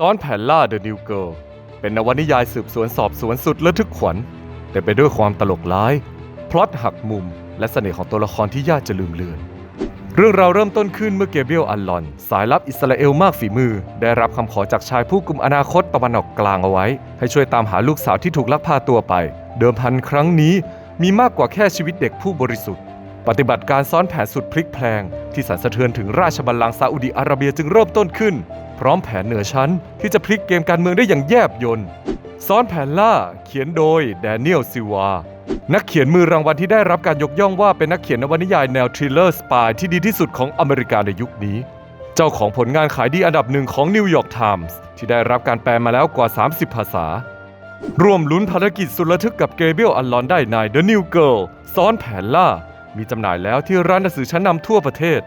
ซ้อนแผนล่า The New Girl เป็นนวนิยายสืบสวนสอบสวนสุดระทึกขวัญแต่ไปด้วยความตลกร้าย พล็อตหักมุม และเสน่ห์ของตัวละครที่ยากจะลืมเลือน เรื่องราวเริ่มต้นขึ้นเมื่อเกเบรียลอัลลอน สายลับอิสราเอลมากฝีมือ ได้รับคำขอจากชายผู้กุมอนาคตตะวันออกกลางเอาไว้ ให้ช่วยตามหาลูกสาวที่ถูกลักพาตัวไป เดิมพันครั้งนี้มีมากกว่าแค่ชีวิตเด็กผู้บริสุทธิ์ ปฏิบัติการซ้อนแผนสุดพลิกแพลง ที่สั่นสะเทือนถึงราชบัลลังก์ซาอุดิอาระเบียจึงเริ่มต้นขึ้น พร้อมแผนเหนือชั้นที่จะพลิกเกมการเมืองได้อย่างแยบยลซ้อนแผนล่าเขียนโดยแดเนียลซิวา นักเขียนมือรางวัลที่ได้รับการยกย่องว่าเป็นนักเขียนนวนิยายแนวทริลเลอร์สปายที่ดีที่สุดของอเมริกาในยุคนี้ เจ้าของผลงานขายดีอันดับหนึ่งของนิวยอร์กไทมส์ที่ได้รับการแปลมาแล้วกว่า 30 ภาษา ร่วมลุ้นภารกิจสุดระทึกกับเกเบรียลอัลลอนได้ใน The New Girl ซ้อนแผนล่า มีจำหน่ายแล้วที่ร้านหนังสือชั้นนำทั่วประเทศ